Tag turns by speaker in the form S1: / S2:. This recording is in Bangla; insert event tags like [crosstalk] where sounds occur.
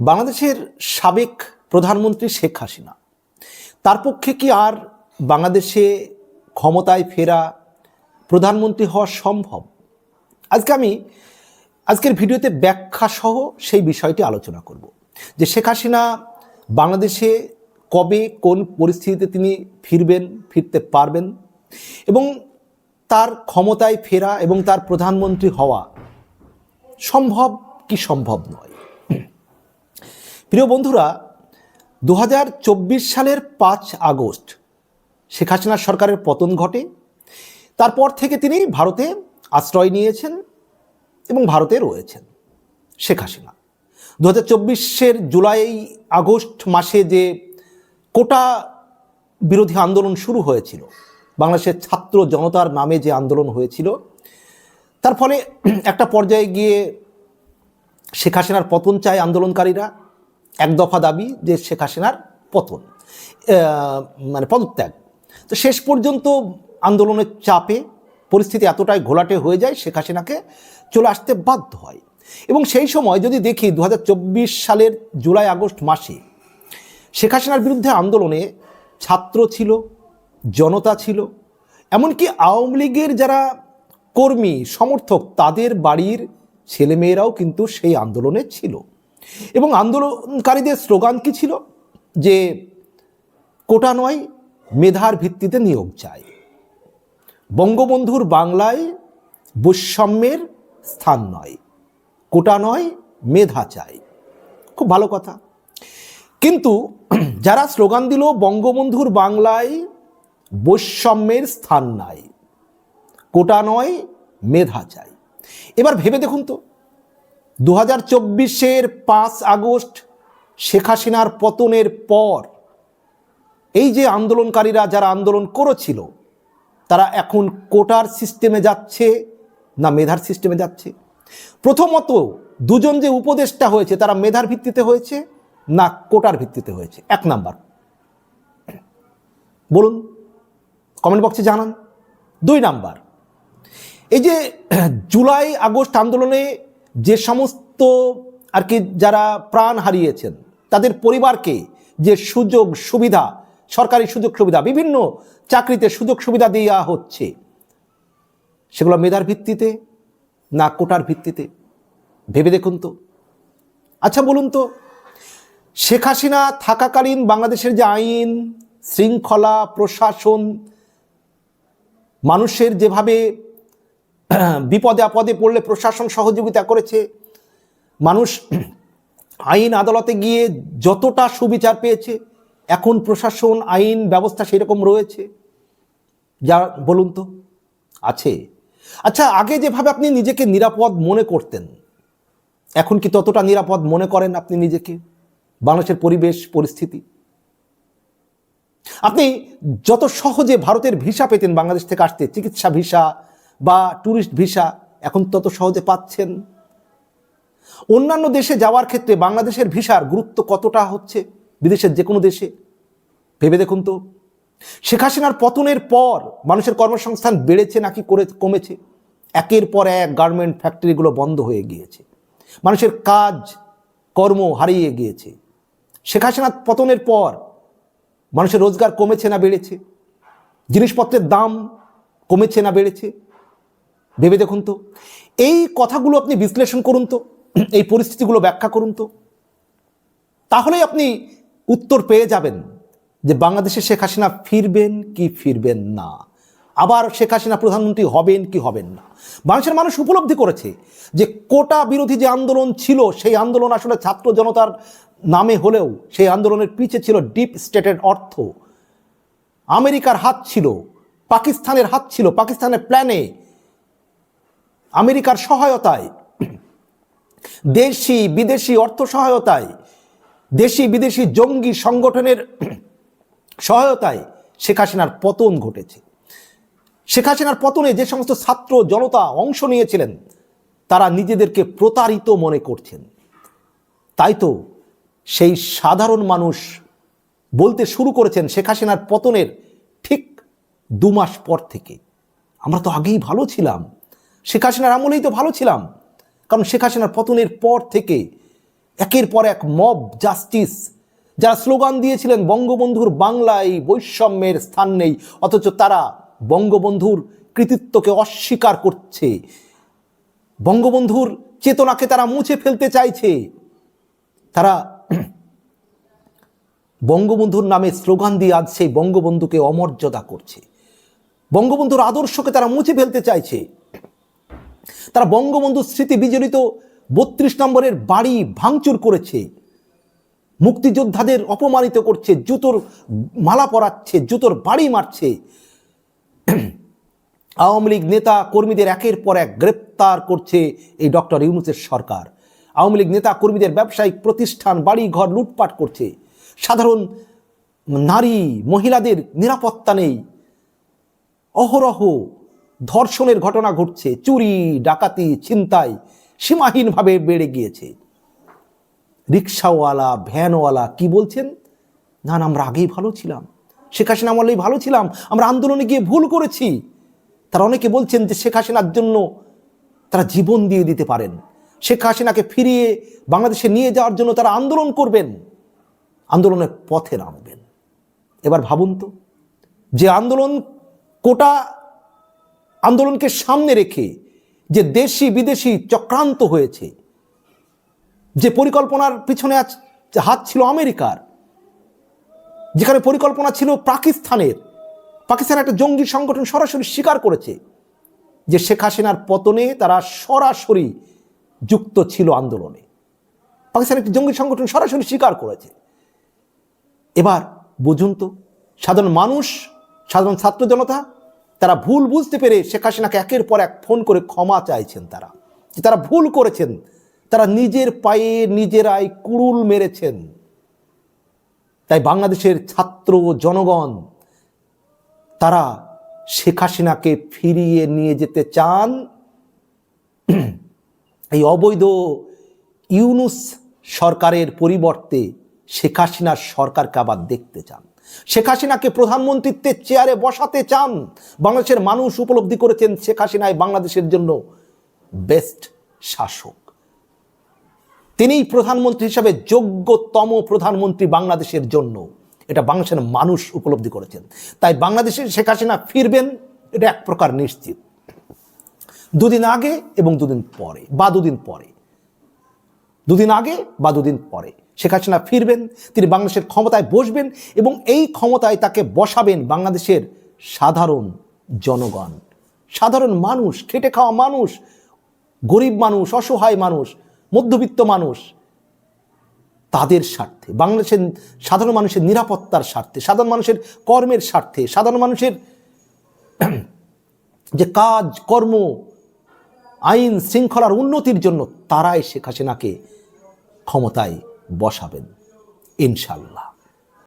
S1: বাংলাদেশের সাবেক প্রধানমন্ত্রী শেখ হাসিনা, তার পক্ষে কি আর বাংলাদেশে ক্ষমতায় ফেরা প্রধানমন্ত্রী হওয়া সম্ভব? আজকে আমি, আজকের ভিডিওতে ব্যাখ্যা সহ সেই বিষয়টি আলোচনা করব যে শেখ হাসিনা বাংলাদেশে কবে কোন পরিস্থিতিতে তিনি ফিরবেন, ফিরতে পারবেন এবং তার ক্ষমতায় ফেরা এবং তার প্রধানমন্ত্রী হওয়া সম্ভব কি সম্ভব নয়? প্রিয় বন্ধুরা দু হাজার চব্বিশ সালের পাঁচ আগস্ট শেখ হাসিনার সরকারের পতন ঘটে। তারপর থেকে তিনি ভারতে আশ্রয় নিয়েছেন এবং ভারতে রয়েছেন শেখ হাসিনা। দু হাজার চব্বিশের জুলাই আগস্ট মাসে যে কোটা বিরোধী আন্দোলন শুরু হয়েছিল, বাংলাদেশের ছাত্র জনতার নামে যে আন্দোলন হয়েছিল, তার ফলে একটা পর্যায়ে গিয়ে শেখ হাসিনার পতন চায় আন্দোলনকারীরা। এক দফা দাবি যে শেখ হাসিনার পতন মানে পদত্যাগ। তো শেষ পর্যন্ত আন্দোলনের চাপে পরিস্থিতি এতটাই ঘোলাটে হয়ে যায়, শেখ হাসিনাকে চলে আসতে বাধ্য হয়। এবং সেই সময় যদি দেখি দু হাজার চব্বিশ সালের জুলাই, আগস্ট মাসে শেখ হাসিনার বিরুদ্ধে আন্দোলনে ছাত্র ছিল, জনতা ছিল, এমনকি আওয়ামী লীগের যারা কর্মী, সমর্থক, তাদের বাড়ির ছেলেমেয়েরাও কিন্তু সেই আন্দোলনে ছিল। এবং আন্দোলনকারীদের স্লোগান কি ছিল? যে কোটা নয়, মেধার ভিত্তিতে নিয়োগ চাই। বঙ্গবন্ধুর বাংলায় বৈষম্যের স্থান নয়, কোটা নয়, মেধা চাই। খুব ভালো কথা। কিন্তু যারা স্লোগান দিল বঙ্গবন্ধুর বাংলায় বৈষম্যের স্থান নাই, কোটা নয়, মেধা চাই। এবার ভেবে দেখুন তো দু হাজার চব্বিশের পাঁচ আগস্ট শেখ হাসিনার পতনের পর এই যে আন্দোলনকারীরা যারা আন্দোলন করেছিল, তারা এখন কোটার সিস্টেমে যাচ্ছে না মেধার সিস্টেমে যাচ্ছে? প্রথমত দুজন যে উপদেষ্টা হয়েছে, তারা মেধার ভিত্তিতে হয়েছে না কোটার ভিত্তিতে হয়েছে? এক নাম্বার। বলুন কমেন্ট বক্সে জানান। দুই নাম্বার, এই যে জুলাই আগস্ট আন্দোলনে যে সমস্ত আর কি যারা প্রাণ হারিয়েছেন, তাদের পরিবারকে যে সুযোগ সুবিধা, সরকারি সুযোগ সুবিধা, বিভিন্ন চাকরিতে সুযোগ সুবিধা দেওয়া হচ্ছে, সেগুলো মেধার ভিত্তিতে না কোটার ভিত্তিতে? ভেবে দেখুন তো। আচ্ছা বলুন তো, শেখ হাসিনা থাকাকালীন বাংলাদেশের যে আইন, শৃঙ্খলা, প্রশাসন, মানুষের যেভাবে [clears throat] বিপদে আপদে পড়লে প্রশাসন সহযোগিতা করেছে। মানুষ [clears throat] আইন আদালতে গিয়ে যতটা সুবিচার পেয়েছে, এখন প্রশাসন আইন ব্যবস্থা সেরকম রয়েছে। যা বলুন তো, আছে। আচ্ছা আগে যেভাবে আপনি নিজেকে নিরাপদ মনে করতেন, এখন কি ততটা নিরাপদ মনে করেন আপনি নিজেকে? বাংলাদেশের পরিবেশ, পরিস্থিতি। আপনি যত সহজে ভারতের ভিসা পেতেন, বাংলাদেশ থেকে আসতে, চিকিৎসা ভিসা বা ট্যুরিস্ট ভিসা এখন তত সহজে পাচ্ছেন। অন্যান্য দেশে যাওয়ার ক্ষেত্রে বাংলাদেশের ভিসার গুরুত্ব কতটা হচ্ছে? বিদেশের যে কোনো দেশে। ভেবে দেখুন তো। শেখ হাসিনার পতনের পর মানুষের কর্মসংস্থান বেড়েছে নাকি করে কমেছে? একের পর এক গার্মেন্ট ফ্যাক্টরিগুলো বন্ধ হয়ে গিয়েছে। মানুষের কাজ, কর্ম হারিয়ে গিয়েছে। শেখ হাসিনার পতনের পর মানুষের রোজগার কমেছে না বেড়েছে? জিনিসপত্রের দাম কমেছে না বেড়েছে? ভেবে দেখুন তো। এই কথাগুলো আপনি বিশ্লেষণ করুন তো, এই পরিস্থিতিগুলো ব্যাখ্যা করুন তো। তাহলেই আপনি উত্তর পেয়ে যাবেন যে বাংলাদেশে শেখ হাসিনা ফিরবেন কি ফিরবেন না। আবার শেখ হাসিনা প্রধানমন্ত্রী হবেন কি হবেন না। বাংলাদেশের মানুষ উপলব্ধি করেছে যে কোটা বিরোধী যে আন্দোলন ছিল, সেই আন্দোলন আসলে ছাত্র জনতার নামে হলেও সেই আন্দোলনের পিছে ছিল ডিপ স্টেটেড অর্থ। আমেরিকার হাত ছিল, পাকিস্তানের হাত ছিল, পাকিস্তানের প্ল্যানে আমেরিকার সহায়তায়, দেশি বিদেশি অর্থ সহায়তায়, দেশি বিদেশি জঙ্গি সংগঠনের সহায়তায় শেখ হাসিনার পতন ঘটেছে। শেখ হাসিনার পতনে যে সমস্ত ছাত্র জনতা অংশ নিয়েছিলেন, তারা নিজেদেরকে প্রতারিত মনে করছেন। তাই তো সেই সাধারণ মানুষ বলতে শুরু করেছেন শেখ হাসিনার পতনের ঠিক দু মাস পর থেকে। আমরা তো আগেই ভালো ছিলাম। শেখ হাসিনার আমলেই তো ভালো ছিলাম। কারণ শেখ হাসিনার পতনের পর থেকে একের পর এক মব জাস্টিস যারা স্লোগান দিয়েছিলেন, বঙ্গবন্ধুর বাংলায় বৈষম্যের স্থান নেই, অথচ তারা বঙ্গবন্ধুর কৃতিত্বকে অস্বীকার করছে। বঙ্গবন্ধুর চেতনাকে তারা মুছে ফেলতে চাইছে। তারা [clears throat] বঙ্গবন্ধুর নামে স্লোগান দিয়ে আজ সেই বঙ্গবন্ধুকে অমর্যাদা করছে। বঙ্গবন্ধুর আদর্শকে তারা মুছে ফেলতে চাইছে। তারা বঙ্গবন্ধুর স্মৃতি বিজড়িত বত্রিশ নম্বরের বাড়ি ভাঙচুর করেছে। মুক্তিযোদ্ধাদের অপমানিত করছে, জুতোর মালা পরাচ্ছে, জুতোর বাড়ি মারছে। [clears throat] আওয়ামী লীগ নেতা কর্মীদের একের পর এক গ্রেপ্তার করছে এই ডক্টর ইউনুসের সরকার। আওয়ামী লীগ নেতা কর্মীদের ব্যবসায়িক প্রতিষ্ঠান বাড়ি ঘর লুটপাট করছে। সাধারণ নারী, মহিলাদের নিরাপত্তা নেই। অহরহ ধর্ষণের ঘটনা ঘটছে, চুরি, ডাকাতি, ছিনতাই, সীমাহীনভাবে বেড়ে গিয়েছে। রিক্সাওয়ালা, ভ্যানওয়ালা, কি বলছেন? না না, আমরা আগেই ভালো ছিলাম। শেখ হাসিনা আমলেই ভালো ছিলাম। আমরা আন্দোলনে গিয়ে ভুল করেছি। তারা অনেকে বলছেন যে শেখ হাসিনার জন্য তারা জীবন দিয়ে দিতে পারেন। শেখ হাসিনাকে ফিরিয়ে বাংলাদেশে নিয়ে যাওয়ার জন্য তারা আন্দোলন করবেন। আন্দোলনের পথে নামবেন। এবার ভাবুন তো, যে আন্দোলন কোটা আন্দোলনকে সামনে রেখে যে দেশি বিদেশি চক্রান্ত হয়েছে, যে পরিকল্পনার পিছনে আজ হাত ছিল আমেরিকার, যেখানে পরিকল্পনা ছিল পাকিস্তানের, পাকিস্তান একটা জঙ্গি সংগঠন সরাসরি স্বীকার করেছে যে শেখ হাসিনার পতনে তারা সরাসরি যুক্ত ছিল আন্দোলনে। পাকিস্তান একটি জঙ্গি সংগঠন সরাসরি স্বীকার করেছে। এবার বুঝুন তো, সাধারণ মানুষ, সাধারণ ছাত্র জনতা তারা ভুল বুঝতে পেরে শেখ হাসিনাকে একের পর এক ফোন করে ক্ষমা চাইছেন তারা। যে তারা ভুল করেছেন, তারা নিজের পায়ে নিজেরাই কুড়ুল মেরেছেন। তাই বাংলাদেশের ছাত্র জনগণ, তারা শেখ হাসিনাকে ফিরিয়ে নিয়ে যেতে চান। এই অবৈধ ইউনুস সরকারের পরিবর্তে শেখ হাসিনার সরকারকে আবার দেখতে চান। শেখ হাসিনাকে প্রধানমন্ত্রীত্বের চেয়ারে বসাতে চান। বাংলাদেশের মানুষ উপলব্ধি করেছেন শেখ হাসিনায় বাংলাদেশের জন্য বেস্ট শাসক। তিনিই প্রধানমন্ত্রী হিসাবে যোগ্যতম প্রধানমন্ত্রী বাংলাদেশের জন্য। এটা বাংলাদেশের মানুষ উপলব্ধি করেছেন। তাই বাংলাদেশের শেখ হাসিনা ফিরবেন, এটা এক প্রকার নিশ্চিত। দুদিন আগে এবং দুদিন পরে, বা দুদিন পরে। দুদিন আগে বা দুদিন পরে। শেখ হাসিনা ফিরবেন, তিনি বাংলাদেশের ক্ষমতায় বসবেন এবং এই ক্ষমতায় তাকে বসাবেন বাংলাদেশের সাধারণ জনগণ। সাধারণ মানুষ, খেটে খাওয়া মানুষ, গরিব মানুষ, অসহায় মানুষ, মধ্যবিত্ত মানুষ, তাদের স্বার্থে, বাংলাদেশের সাধারণ মানুষের নিরাপত্তার স্বার্থে, সাধারণ মানুষের কর্মের স্বার্থে, সাধারণ মানুষের [clears throat] যে কাজ, কর্ম, আইন, শৃঙ্খলার উন্নতির জন্য তারাই শেখ হাসিনাকে ক্ষমতায় বসাবেন ইনশাল্লাহ